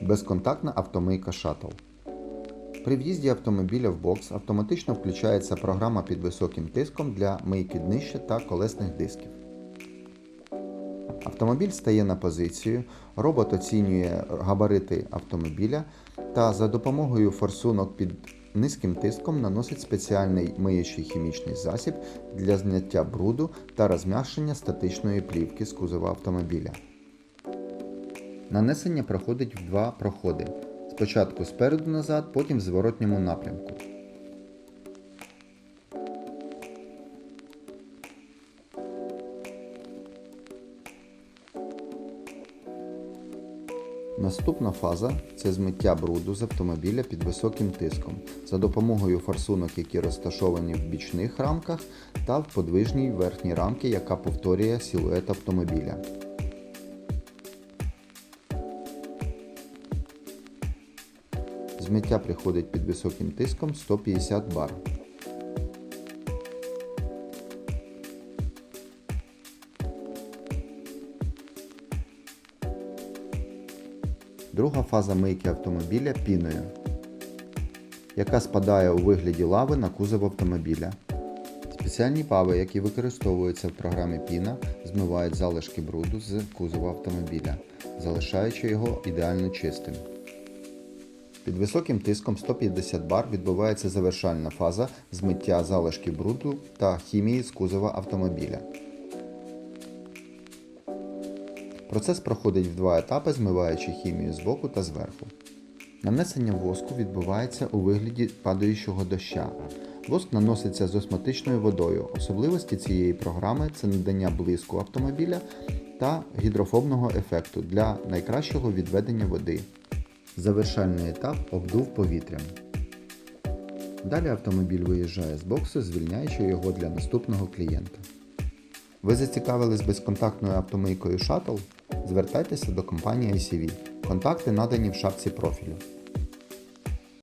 Безконтактна автомийка Shuttle. При в'їзді автомобіля в бокс автоматично включається програма під високим тиском для мийки днища та колесних дисків. Автомобіль стає на позицію, робот оцінює габарити автомобіля та за допомогою форсунок під низьким тиском наносить спеціальний миючий хімічний засіб для зняття бруду та розм'якшення статичної плівки з кузова автомобіля. Нанесення проходить в два проходи. Спочатку спереду назад, потім в зворотньому напрямку. Наступна фаза це змиття бруду з автомобіля під високим тиском за допомогою форсунок, які розташовані в бічних рамках, та в подвижній верхній рамці, яка повторює силует автомобіля. Змиття приходить під високим тиском 150 бар. Друга фаза мийки автомобіля піною, яка спадає у вигляді лави на кузов автомобіля. Спеціальні пави, які використовуються в програмі Піна, змивають залишки бруду з кузова автомобіля, залишаючи його ідеально чистим. Під високим тиском 150 бар відбувається завершальна фаза змиття залишків бруду та хімії з кузова автомобіля. Процес проходить в два етапи, змиваючи хімію з боку та зверху. Нанесення воску відбувається у вигляді падаючого доща. Воск наноситься з осмотичною водою. Особливості цієї програми це надання блиску автомобіля та гідрофобного ефекту для найкращого відведення води. Завершальний етап обдув повітрям. Далі автомобіль виїжджає з боксу, звільняючи його для наступного клієнта. Ви зацікавились безконтактною автомийкою Shuttle? Звертайтеся до компанії ICV. Контакти надані в шапці профілю.